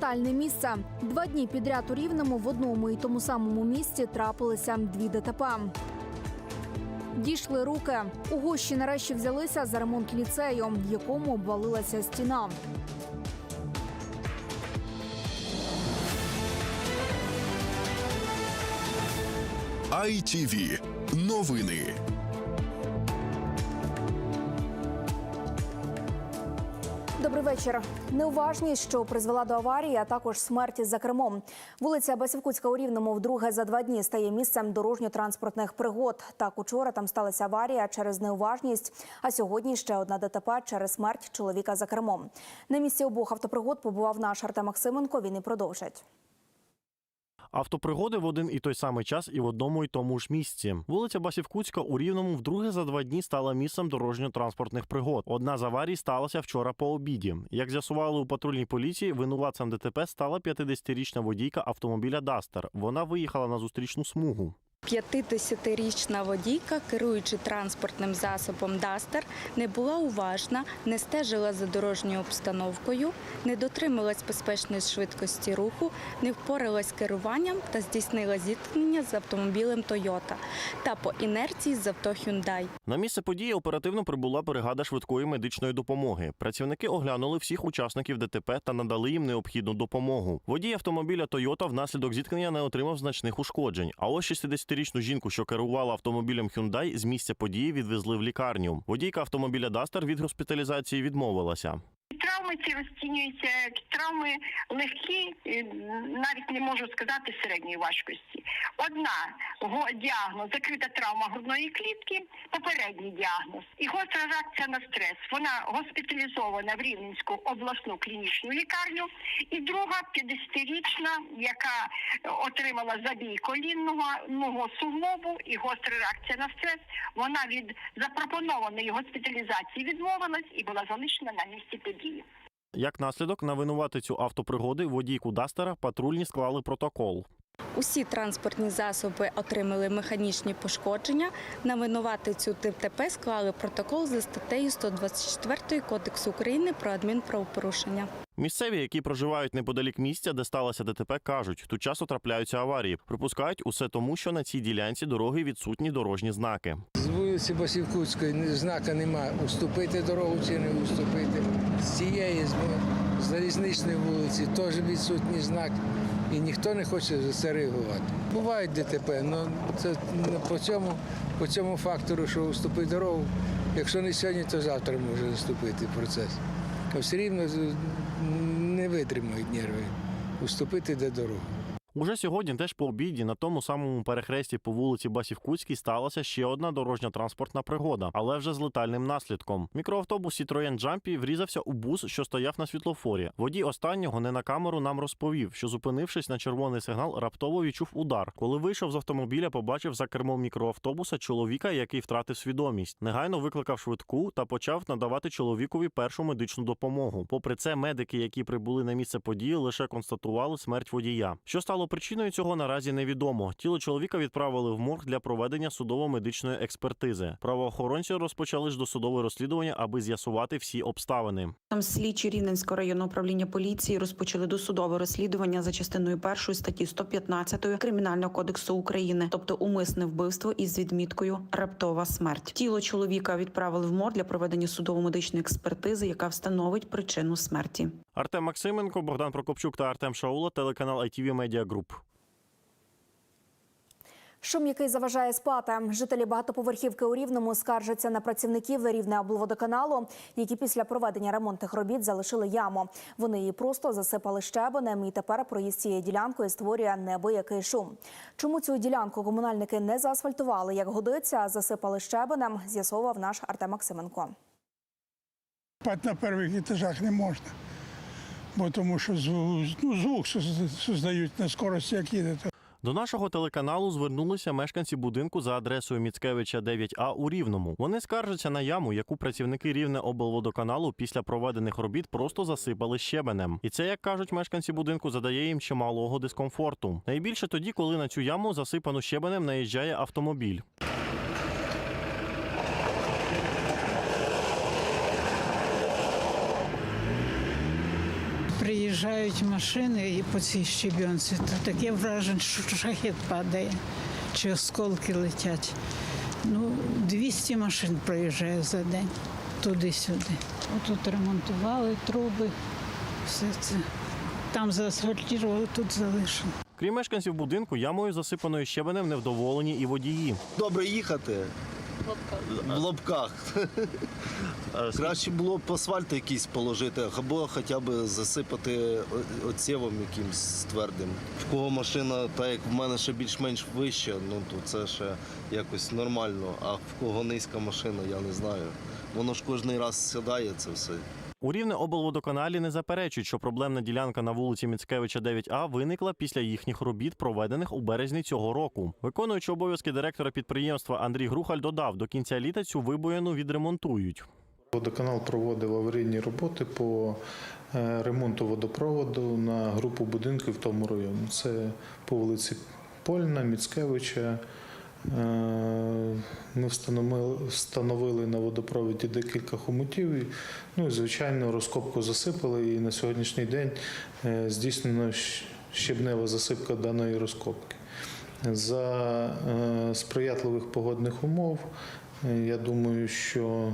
Фатальне місце. Два дні підряд у Рівному в одному і тому самому місці трапилися дві ДТП. Дійшли руки. У гущі нарешті взялися за ремонт ліцею, в якому обвалилася стіна. ITV. Новини. Добрий вечір. Неуважність, що призвела до аварії, а також смерті за кермом. Вулиця Басівкутська у Рівному вдруге за два дні стає місцем дорожньо-транспортних пригод. Так, учора там сталася аварія через неуважність, а сьогодні ще одна ДТП через смерть чоловіка за кермом. На місці обох автопригод побував наш Артем Максименко. Він і продовжить. Автопригоди в один і той самий час і в одному і тому ж місці. Вулиця Басівкутська у Рівному вдруге за два дні стала місцем дорожньо-транспортних пригод. Одна з аварій сталася вчора по обіді. Як з'ясували у патрульній поліції, винуватцем ДТП стала 50-річна водійка автомобіля Дастер. Вона виїхала на зустрічну смугу. 50-річна водійка, керуючи транспортним засобом Дастер, не була уважна, не стежила за дорожньою обстановкою, не дотрималась безпечної швидкості руху, не впоралась керуванням та здійснила зіткнення з автомобілем Тойота та по інерції з авто Hyundai. На місце події оперативно прибула бригада швидкої медичної допомоги. Працівники оглянули всіх учасників ДТП та надали їм необхідну допомогу. Водій автомобіля Тойота внаслідок зіткнення не отримав значних ушкоджень. А ось 60-річну жінку, що керувала автомобілем Hyundai, з місця події відвезли в лікарню. Водійка автомобіля Дастер від госпіталізації відмовилася. Травми ці розцінюються як травми легкі, навіть не можу сказати середньої важкості. Одна діагноз закрита травма грудної клітки, попередній діагноз і гостра реакція на стрес. Вона госпіталізована в Рівненську обласну клінічну лікарню. І друга 50-річна, яка е, отримала забій колінного ного суглобу і гостра реакція на стрес. Вона від запропонованої госпіталізації відмовилась і була залишена на місці події. Як наслідок на винуватицю автопригоди водійку Дастера патрульні склали протокол. Усі транспортні засоби отримали механічні пошкодження. На винуватицю ДТП склали протокол за статтею 124 Кодексу України про адмінправопорушення. Місцеві, які проживають неподалік місця, де сталося ДТП, кажуть, тут часто трапляються аварії. Припускають усе тому, що на цій ділянці дороги відсутні дорожні знаки. Вулиці Басівкутської знака нема. Уступити дорогу чи не уступити. З цієї залізничної вулиці теж відсутній знак. І ніхто не хоче за це реагувати. Бувають ДТП, але це по цьому, по цьому фактору, що уступити дорогу, якщо не сьогодні, то завтра може наступити процес. Все рівно не витримають нерви. Уступити де дорогу. Уже сьогодні, теж по обіді, на тому самому перехресті по вулиці Басівкутській сталася ще одна дорожня транспортна пригода, але вже з летальним наслідком. Мікроавтобус Citroen Jumpy врізався у бус, що стояв на світлофорі. Водій останнього не на камеру нам розповів, що зупинившись на червоний сигнал, раптово відчув удар. Коли вийшов з автомобіля, побачив за кермом мікроавтобуса чоловіка, який втратив свідомість. Негайно викликав швидку та почав надавати чоловікові першу медичну допомогу. Попри це, медики, які прибули на місце події, лише констатували смерть водія. Що стало причиною цього наразі невідомо. Тіло чоловіка відправили в морг для проведення судово-медичної експертизи. Правоохоронці розпочали ж досудове розслідування, аби з'ясувати всі обставини. Там слідчі Рівненського районного управління поліції розпочали досудове розслідування за частиною першої статті 115 Кримінального кодексу України, тобто умисне вбивство із відміткою раптова смерть. Тіло чоловіка відправили в мор для проведення судово-медичної експертизи, яка встановить причину смерті. Артем Максименко, Богдан Прокопчук та Артем Шаула, телеканал ITV Media Group. Шум, який заважає спати. Жителі багатоповерхівки у Рівному скаржаться на працівників Рівнеоблводоканалу, які після проведення ремонтних робіт залишили яму. Вони її просто засипали щебенем, і тепер проїзд цією ділянкою створює неабиякий шум. Чому цю ділянку комунальники не заасфальтували, як годиться, а засипали щебенем, з'ясовував наш Артем Максименко. Спати на перших етажах не можна, бо тому що ну, звук создають на скорості, як їдете. До нашого телеканалу звернулися мешканці будинку за адресою Міцкевича 9А у Рівному. Вони скаржаться на яму, яку працівники Рівне облводоканалу після проведених робіт просто засипали щебенем. І це, як кажуть мешканці будинку, задає їм чималого дискомфорту. Найбільше тоді, коли на цю яму засипану щебенем наїжджає автомобіль. Приїжджають машини і по цій щебінці, то таке враження, що шахет падає, чи осколки летять. Ну, 200 машин проїжджає за день туди-сюди. Отут ремонтували труби, все це. Там заасфальтували, тут залишили. Крім мешканців будинку, ямою засипаною щебенем невдоволені і водії. добре їхати. В лапках. Краще було б асфальт якийсь положити, або хоча б засипати оцєвом якимсь твердим. В кого машина, так як в мене ще більш-менш вища, ну то це ще якось нормально. А в кого низька машина, я не знаю. Воно ж кожен раз сідає це все. У Рівне облводоканалі не заперечують, що проблемна ділянка на вулиці Міцкевича 9А виникла після їхніх робіт, проведених у березні цього року. Виконуючи обов'язки директора підприємства Андрій Грухаль додав, до кінця літа цю вибоїну відремонтують. Водоканал проводив аварійні роботи по е, ремонту водопроводу на групу будинків в тому районі. Це по вулиці Польна, Міцкевича. Е, Ми встановили, на водопроводі декілька хомутів. Ну і звичайно, розкопку засипали. І на сьогоднішній день е, здійснено щебнева засипка даної розкопки. За е, сприятливих погодних умов, я думаю, що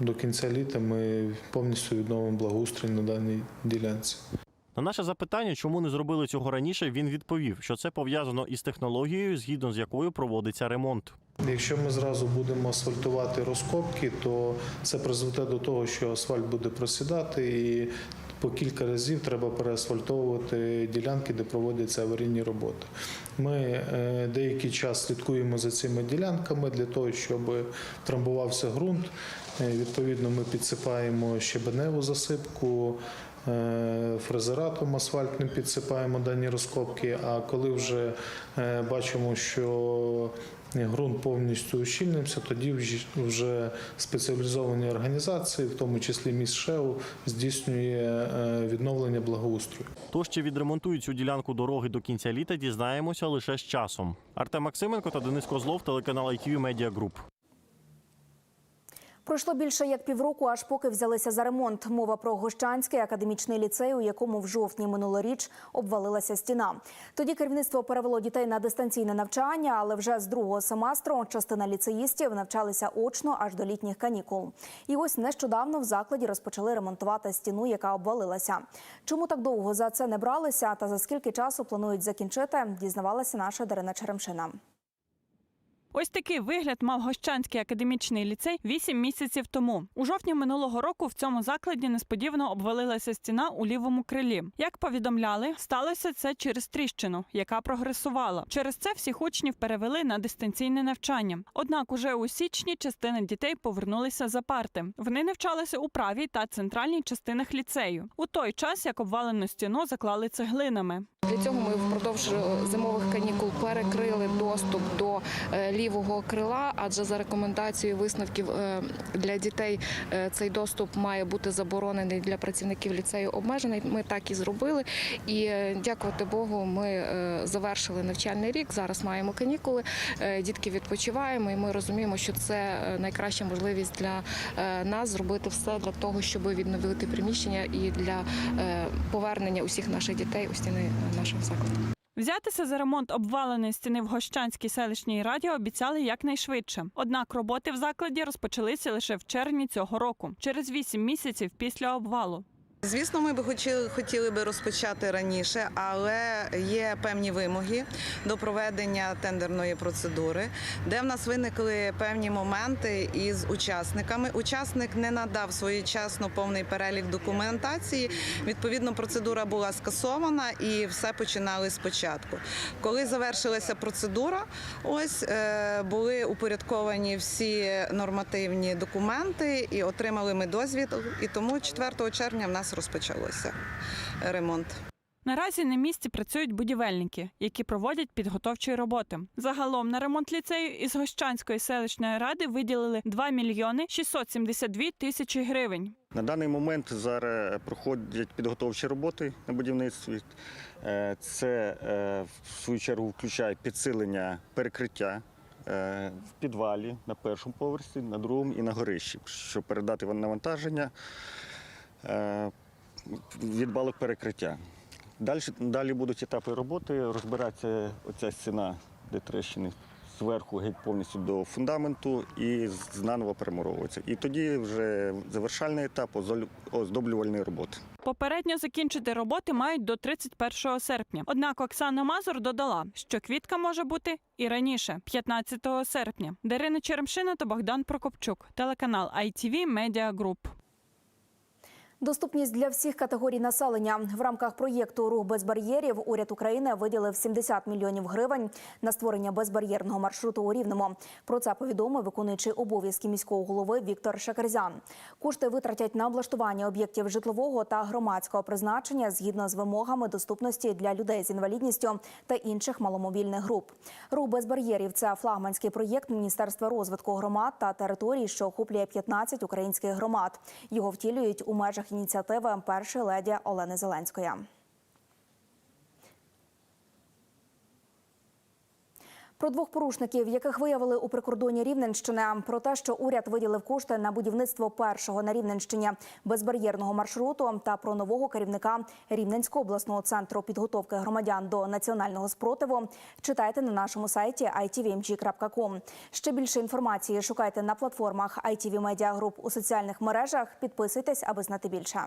До кінця літа ми повністю відновимо благоустрій на даній ділянці. На наше запитання, чому не зробили цього раніше, він відповів, що це пов'язано із технологією, згідно з якою проводиться ремонт. Якщо ми зразу будемо асфальтувати розкопки, то це призведе до того, що асфальт буде просідати, і по кілька разів треба переасфальтовувати ділянки, де проводяться аварійні роботи. Ми е, деякий час слідкуємо за цими ділянками для того, щоб трамбувався ґрунт. Е, Відповідно, ми підсипаємо щебеневу засипку. Е, Фрезератом асфальтним підсипаємо дані розкопки. А коли вже е, бачимо, що ґрунт повністю ущільнився, тоді вже спеціалізовані організації, в тому числі міськшеу, здійснює е, відновлення благоустрою. То, що відремонтують цю ділянку дороги до кінця літа, дізнаємося лише з часом. Артем Максименко та Денис Козлов, телеканал ITV Media Group. Пройшло більше як півроку, аж поки взялися за ремонт. Мова про Гощанський академічний ліцей, у якому в жовтні минулоріч обвалилася стіна. Тоді керівництво перевело дітей на дистанційне навчання, але вже з другого семестру частина ліцеїстів навчалися очно аж до літніх канікул. І ось нещодавно в закладі розпочали ремонтувати стіну, яка обвалилася. Чому так довго за це не бралися та за скільки часу планують закінчити, дізнавалася наша Дарина Черемшина. Ось такий вигляд мав Гощанський академічний ліцей вісім місяців тому. У жовтні минулого року в цьому закладі несподівано обвалилася стіна у лівому крилі. Як повідомляли, сталося це через тріщину, яка прогресувала. Через це всіх учнів перевели на дистанційне навчання. Однак, уже у січні частина дітей повернулися за парти. Вони навчалися у правій та центральній частинах ліцею. У той час як обвалену стіну заклали цеглинами. Для цього ми впродовж зимових канікул перекрили доступ до е, лівого крила, адже за рекомендацією висновків е, для дітей е, цей доступ має бути заборонений для працівників ліцею обмежений. Ми так і зробили. І е, дякувати Богу, ми завершили навчальний рік. Зараз маємо канікули. Дітки відпочиваємо, і ми розуміємо, що це найкраща можливість для нас зробити все для того, щоб відновити приміщення і для повернення усіх наших дітей у стіни нашого закладу. Взятися за ремонт обваленої стіни в Гощанській селищній раді обіцяли якнайшвидше. Однак роботи в закладі розпочалися лише в червні цього року, через вісім місяців після обвалу. Звісно, ми б хотіли, хотіли би розпочати раніше, але є певні вимоги до проведення тендерної процедури, де в нас виникли певні моменти із учасниками. Учасник не надав своєчасно повний перелік документації. Відповідно, процедура була скасована і все починали спочатку. Коли завершилася процедура, ось е, були упорядковані всі нормативні документи і отримали ми дозвіл. І тому 4 червня в нас розпочалося ремонт. Наразі на місці працюють будівельники, які проводять підготовчі роботи. Загалом на ремонт ліцею із Гощанської селищної ради виділили 2 мільйони 672 тисячі гривень. На даний момент зараз проходять підготовчі роботи на будівництві. Е, Це е, в свою чергу включає підсилення перекриття е, в підвалі на першому поверсі, на другому і на горищі, щоб передати навантаження. Від балок перекриття. Далі, далі будуть етапи роботи, розбиратися оця стіна, де трещини зверху геть повністю до фундаменту і знаново перемуровується. І тоді вже завершальний етап оздоблювальної роботи. Попередньо закінчити роботи мають до 31 серпня. Однак Оксана Мазур додала, що квітка може бути і раніше, 15 серпня. Дарина Черемшина та Богдан Прокопчук, телеканал ITV Media Group. Доступність для всіх категорій населення в рамках проєкту Рух без бар'єрів уряд України виділив 70 мільйонів гривень на створення безбар'єрного маршруту у Рівному. Про це повідомив виконуючий обов'язки міського голови Віктор Шакерзян. Кошти витратять на облаштування об'єктів житлового та громадського призначення згідно з вимогами доступності для людей з інвалідністю та інших маломобільних груп. Рух без бар'єрів це флагманський проєкт Міністерства розвитку громад та територій, що охоплює 15 українських громад. Його втілюють у межах ініціативи першої леді Олени Зеленської. Про двох порушників, яких виявили у прикордонні Рівненщини, про те, що уряд виділив кошти на будівництво першого на Рівненщині безбар'єрного маршруту, та про нового керівника Рівненського обласного центру підготовки громадян до національного спротиву, читайте на нашому сайті itvmg.com. Ще більше інформації шукайте на платформах ITV Media Group у соціальних мережах. Підписуйтесь, аби знати більше.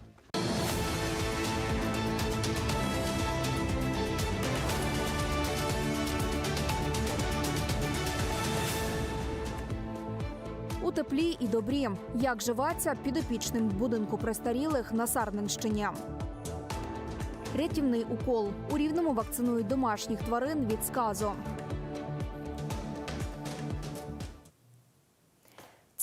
Теплі і добрі. Як живеться підопічним будинку престарілих на Сарненщині? Рятівний укол. У Рівному вакцинують домашніх тварин від сказу.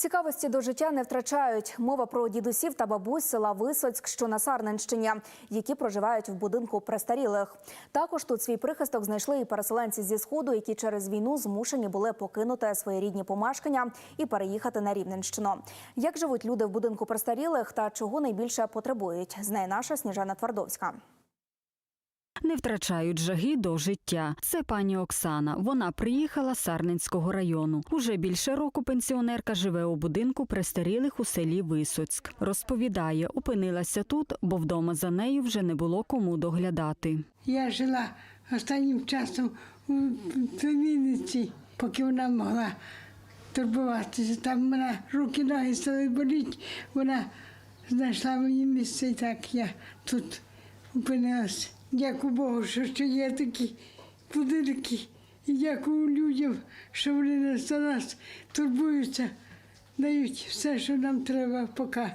Цікавості до життя не втрачають. Мова про дідусів та бабусь села Висоцьк, що на Сарненщині, які проживають в будинку престарілих. Також тут свій прихисток знайшли і переселенці зі сходу, які через війну змушені були покинути свої рідні помешкання і переїхати на Рівненщину. Як живуть люди в будинку престарілих та чого найбільше потребують, знає наша Сніжана Твардовська. Не втрачають жаги до життя. Це пані Оксана. Вона приїхала з Сарненського району. Уже більше року пенсіонерка живе у будинку престарілих у селі Висоцьк. Розповідає, опинилася тут, бо вдома за нею вже не було кому доглядати. Я жила останнім часом у Вінниці, поки вона могла турбуватися. Там в мене руки ноги стали боліти. Вона знайшла мені місце, і так я тут опинилася. Дякую Богу, що ще є такі будинки. І дякую людям, що вони за нас турбуються, дають все, що нам треба, поки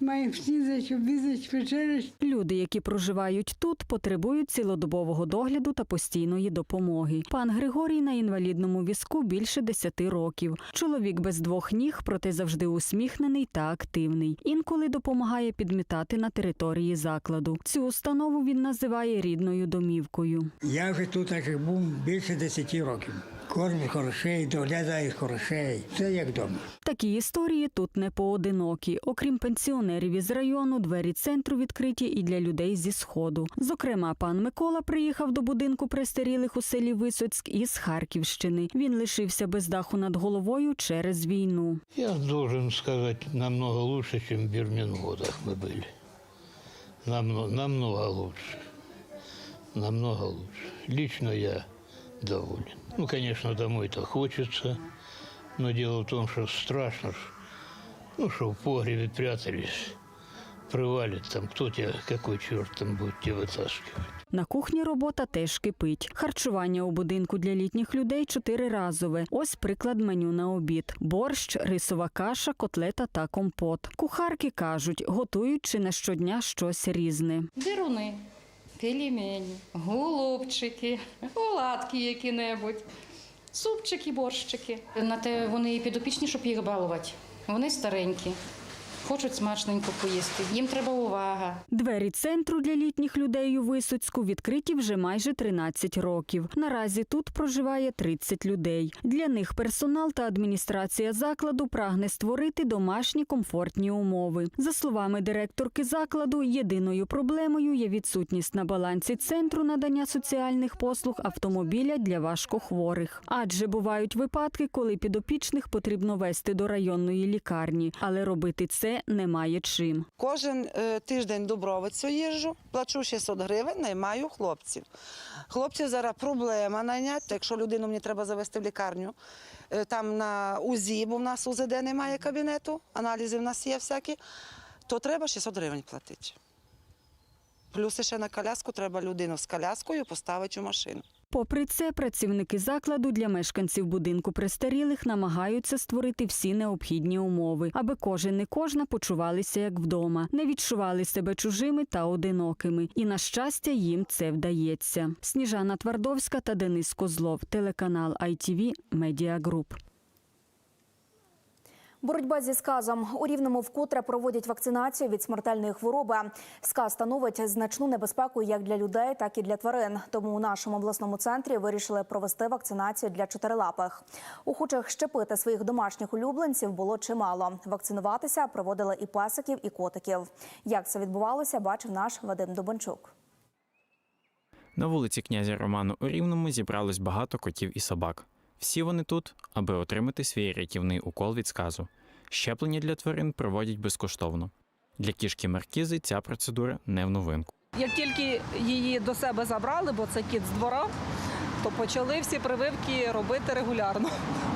маємо снідати, обідати, вечерять. Люди, які проживають тут, потребують цілодобового догляду та постійної допомоги. Пан Григорій на інвалідному візку більше десяти років. Чоловік без двох ніг, проте завжди усміхнений та активний. Інколи допомагає підмітати на території закладу. Цю установу він називає рідною домівкою. Я вже тут так як був більше 10 років. Кормлю хорошей, доглядаю хорошей. Все як вдома. Такі історії тут не поодинокі. Окрім пенсіонерів із району, двері центру відкриті і для людей зі сходу. Зокрема, пан Микола приїхав до будинку престарілих у селі Висоцьк із Харківщини. Він лишився без даху над головою через війну. Я должен сказать, намного лучше, чем в Бермингодах мы были. Намного, намного лучше. Намного лучше. Лично я доволен. Ну, конечно, домой-то хочется, но дело в том, что страшно, ж, ну, что в погребе прятались, привалит там, кто тебя, какой черт там будет тебя вытаскивать. На кухні робота теж кипить. Харчування у будинку для літніх людей чотириразове. Ось приклад меню на обід: борщ, рисова каша, котлета та компот. Кухарки кажуть, готують чи не щодня щось різне. Дируни, пельмені, голубчики, оладки які-небудь, супчики, борщики. На те вони і підопічні, щоб їх балувати. Вони старенькі. Хочуть смачненько поїсти. Їм треба увага. Двері центру для літніх людей у Висоцьку відкриті вже майже 13 років. Наразі тут проживає 30 людей. Для них персонал та адміністрація закладу прагне створити домашні комфортні умови. За словами директорки закладу, єдиною проблемою є відсутність на балансі центру надання соціальних послуг автомобіля для важкохворих. Адже бувають випадки, коли підопічних потрібно вести до районної лікарні, але робити це немає чим. Кожен е, тиждень добровицю їжджу, плачу 600 гривень, наймаю хлопців. Хлопців зараз проблема найняти. Якщо людину мені треба завести в лікарню, е, там на УЗІ, бо в нас УЗД немає кабінету, аналізи в нас є всякі, то треба 600 гривень платити. Плюс ще на коляску треба людину з коляскою поставити у машину. Попри це, працівники закладу для мешканців будинку престарілих намагаються створити всі необхідні умови, аби кожен і кожна почувалися як вдома, не відчували себе чужими та одинокими. І на щастя, їм це вдається. Сніжана Твардовська та Денис Козлов, телеканал ITV Media Group. Боротьба зі сказом у рівному вкотре проводять вакцинацію від смертельної хвороби. Сказ становить значну небезпеку як для людей, так і для тварин. Тому у нашому обласному центрі вирішили провести вакцинацію для чотирилапих. Охочих щепити своїх домашніх улюбленців було чимало. Вакцинуватися проводили і песиків, і котиків. Як це відбувалося, бачив наш Вадим Дубанчук. На вулиці князя Роману у Рівному зібралось багато котів і собак. Всі вони тут, аби отримати свій рятівний укол від сказу. Щеплення для тварин проводять безкоштовно. Для кішки Маркізи ця процедура не в новинку. Як тільки її до себе забрали, бо це кіт з двора, то почали всі прививки робити регулярно.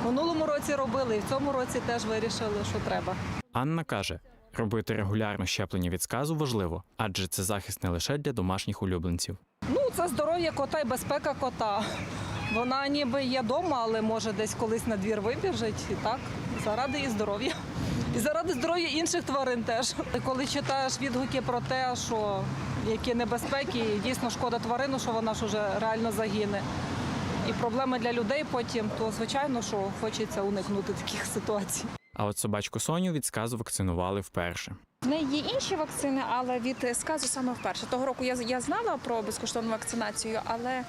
Минулому році робили, і в цьому році теж вирішили, що треба. Анна каже, робити регулярно щеплення від сказу важливо, адже це захист не лише для домашніх улюбленців. Ну, це здоров'я кота і безпека кота. Вона ніби є вдома, але може десь колись на двір вибіжить. І так, заради і здоров'я. І заради здоров'я інших тварин теж. Коли читаєш відгуки про те, що які небезпеки, і дійсно шкода тварину, що вона ж уже реально загине. І проблеми для людей потім, то звичайно, що хочеться уникнути таких ситуацій. А от собачку Соню від сказу вакцинували вперше. В неї є інші вакцини, але від сказу саме вперше. Того року я, я знала про безкоштовну вакцинацію, але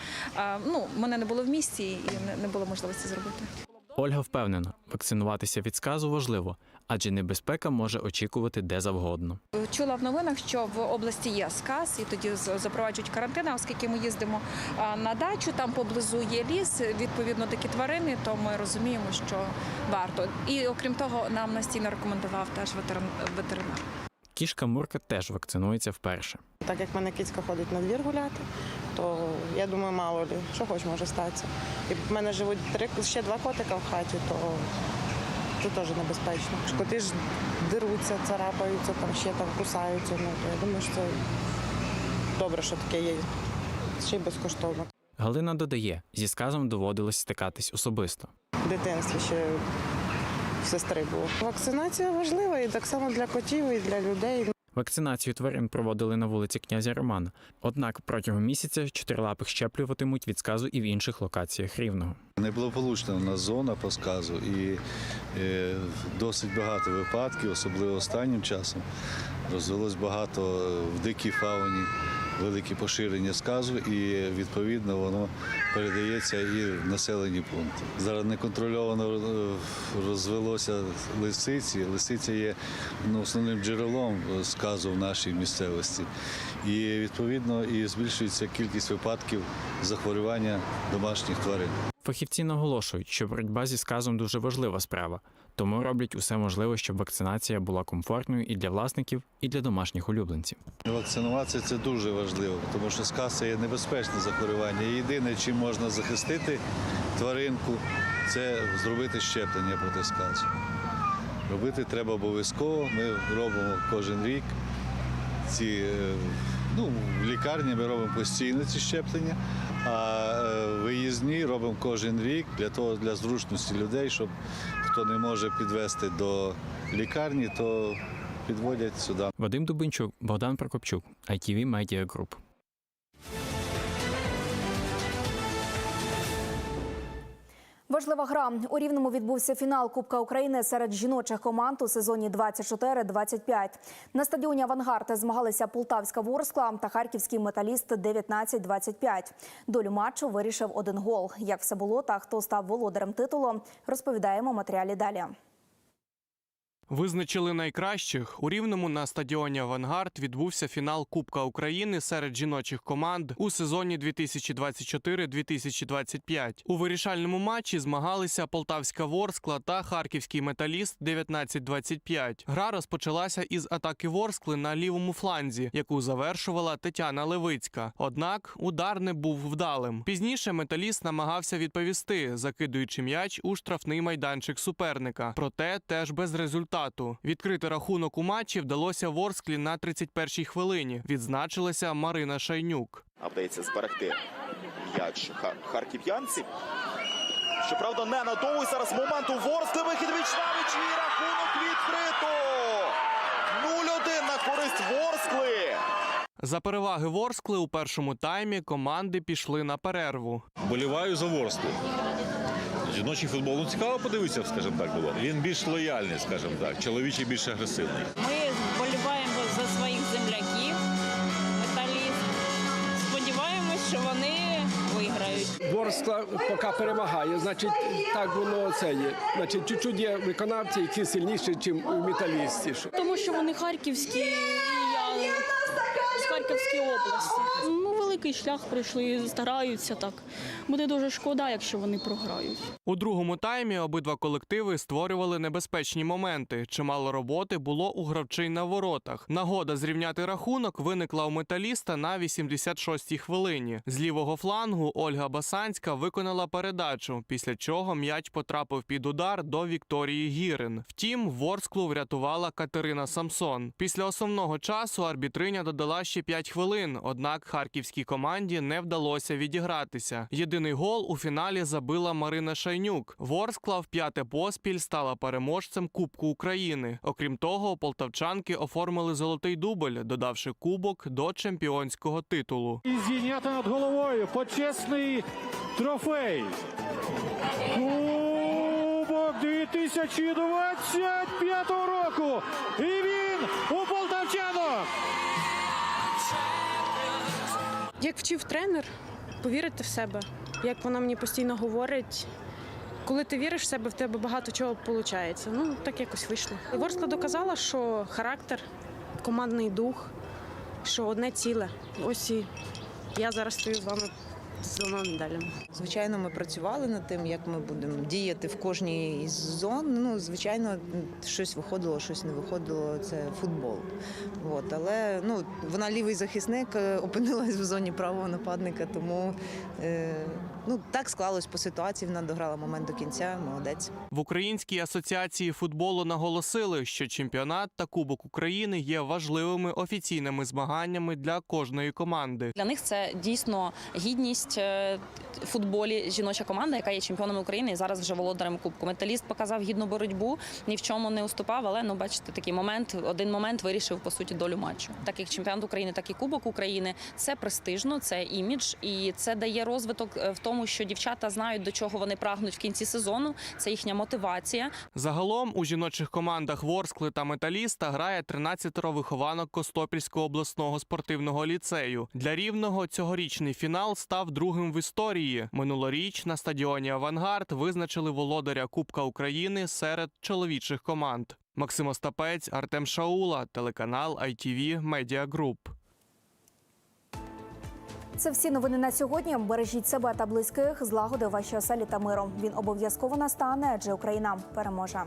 ну, мене не було в місті і не було можливості зробити. Ольга впевнена, вакцинуватися від сказу важливо, адже небезпека може очікувати де завгодно. Чула в новинах, що в області є сказ, і тоді запроваджують карантин, оскільки ми їздимо на дачу, там поблизу є ліс, відповідно такі тварини, то ми розуміємо, що варто. І окрім того, нам настійно рекомендував теж ветерин- ветеринар. Кішка Мурка теж вакцинується вперше. Так як мене кицька ходить на двір гуляти, то я думаю, мало ли, що хоч може статися. І в мене живуть три, ще два котика в хаті, то це теж небезпечно. Коти ж деруться, царапаються, там ще там кусаються. Ну, я думаю, що це добре, що таке є. Ще й безкоштовно. Галина додає, зі сказом доводилось стикатись особисто. В дитинстві ще в сестри було. Вакцинація важлива і так само для котів, і для людей. Вакцинацію тварин проводили на вулиці князя Романа. Однак протягом місяця чотирилапих щеплюватимуть від сказу і в інших локаціях рівного. Неблагополучна у нас зона по сказу і е, досить багато випадків, особливо останнім часом. Розвелось багато в дикій фауні, велике поширення сказу, і відповідно воно передається і в населені пункти. Зараз неконтрольовано е, розвелося лисиці. Лисиця є ну, основним джерелом е, сказу в нашій місцевості. І відповідно і збільшується кількість випадків захворювання домашніх тварин. Фахівці наголошують, що боротьба зі сказом дуже важлива справа, тому роблять усе можливе, щоб вакцинація була комфортною і для власників, і для домашніх улюбленців. Вакцинуватися це дуже важливо, тому що сказ це є небезпечне захворювання. Єдине, чим можна захистити тваринку, це зробити щеплення проти сказу. Робити треба обов'язково. Ми робимо кожен рік. Ці, е, ну, в лікарні ми робимо постійно ці щеплення, а е, виїзні робимо кожен рік для того, для зручності людей, щоб хто не може підвести до лікарні, то підводять сюди. Вадим Дубинчук, Богдан Прокопчук, ITV Media Group. Важлива гра у рівному відбувся фінал Кубка України серед жіночих команд у сезоні 24-25. На стадіоні Авангард змагалися Полтавська Ворскла та харківський металіст 19-25. Долю матчу вирішив один гол. Як все було та хто став володарем титулу, розповідаємо матеріалі далі. Визначили найкращих. У рівному на стадіоні Авангард відбувся фінал Кубка України серед жіночих команд у сезоні 2024-2025. У вирішальному матчі змагалися Полтавська Ворскла та Харківський металіст 19-25. Гра розпочалася із атаки Ворскли на лівому фланзі, яку завершувала Тетяна Левицька. Однак удар не був вдалим. Пізніше металіст намагався відповісти, закидуючи м'яч у штрафний майданчик суперника. Проте теж без результату. Відкрити рахунок у матчі вдалося Ворсклі на 31-й хвилині. Відзначилася Марина Шайнюк. А вдається зберегти м'яч хар- харків'янці. Щоправда, не надовго. І Зараз момент у Ворскли. Вихід віч навіч і рахунок відкрито. 0-1 на користь Ворскли. За переваги Ворскли у першому таймі команди пішли на перерву. Боліваю за Ворсклу. Жіночий футбол ну цікаво подивитися, скажімо так, було. Він більш лояльний, скажімо так, чоловічий більш агресивний. Ми вболіваємо за своїх земляків, металіст. Сподіваємось, що вони виграють. Ворскла поки перемагає, значить, так воно це є. Значить, чуть-чуть є виконавці, які сильніші, ніж у металісті. Тому що вони харківські, з Харківської області. Ну, великий шлях пройшли, стараються так. Буде дуже шкода, якщо вони програють. У другому таймі обидва колективи створювали небезпечні моменти. Чимало роботи було у гравчинь на воротах. Нагода зрівняти рахунок виникла у металіста на 86-й хвилині. З лівого флангу Ольга Басанська виконала передачу, після чого м'яч потрапив під удар до Вікторії Гірин. Втім, Ворсклу врятувала Катерина Самсон. Після основного часу арбітриня додала ще 5 хвилин, однак харківській команді не вдалося відігратися. Єдиний гол у фіналі забила Марина Шайнюк. Ворскла в п'яте поспіль стала переможцем Кубку України. Окрім того, полтавчанки оформили золотий дубль, додавши кубок до чемпіонського титулу. І зійняти над головою почесний трофей. Кубок 2025 року. І він у полтавчанок. Як вчив тренер, повірити в себе. Як вона мені постійно говорить, коли ти віриш в себе, в тебе багато чого виходить. Ну, так якось вийшло. Ворскла доказала, що характер, командний дух, що одне ціле. Ось і я зараз стою з вами з медалями. Звичайно, ми працювали над тим, як ми будемо діяти в кожній із зон. Ну, звичайно, щось виходило, щось не виходило. Це футбол. От, але ну, вона лівий захисник, е, опинилась в зоні правого нападника, тому е, ну, так склалось по ситуації. Вона дограла момент до кінця. Молодець. В Українській асоціації футболу наголосили, що чемпіонат та Кубок України є важливими офіційними змаганнями для кожної команди. Для них це дійсно гідність е, в футболі. Жіноча команда, яка є чемпіоном України і зараз вже володарем Кубку. Металіст показав гідну боротьбу, ні в чому не уступав. Але ну бачите, такий момент, один момент вирішив по суті долю матчу. Так як чемпіонат України, так і Кубок України. Це престижно, це імідж, і це дає розвиток е, в тому, що дівчата знають до чого вони прагнуть в кінці сезону. Це їхня мотивація. Загалом у жіночих командах Ворскли та Металіста грає 13 вихованок Костопільського обласного спортивного ліцею. Для рівного цьогорічний фінал став другим в історії. Минулоріч на стадіоні Авангард визначили володаря Кубка України серед чоловічих команд. Максим Остапець, Артем Шаула, телеканал ITV Media Group. Це всі новини на сьогодні. Бережіть себе та близьких, злагоди ваші оселі та миру. Він обов'язково настане, адже Україна переможе.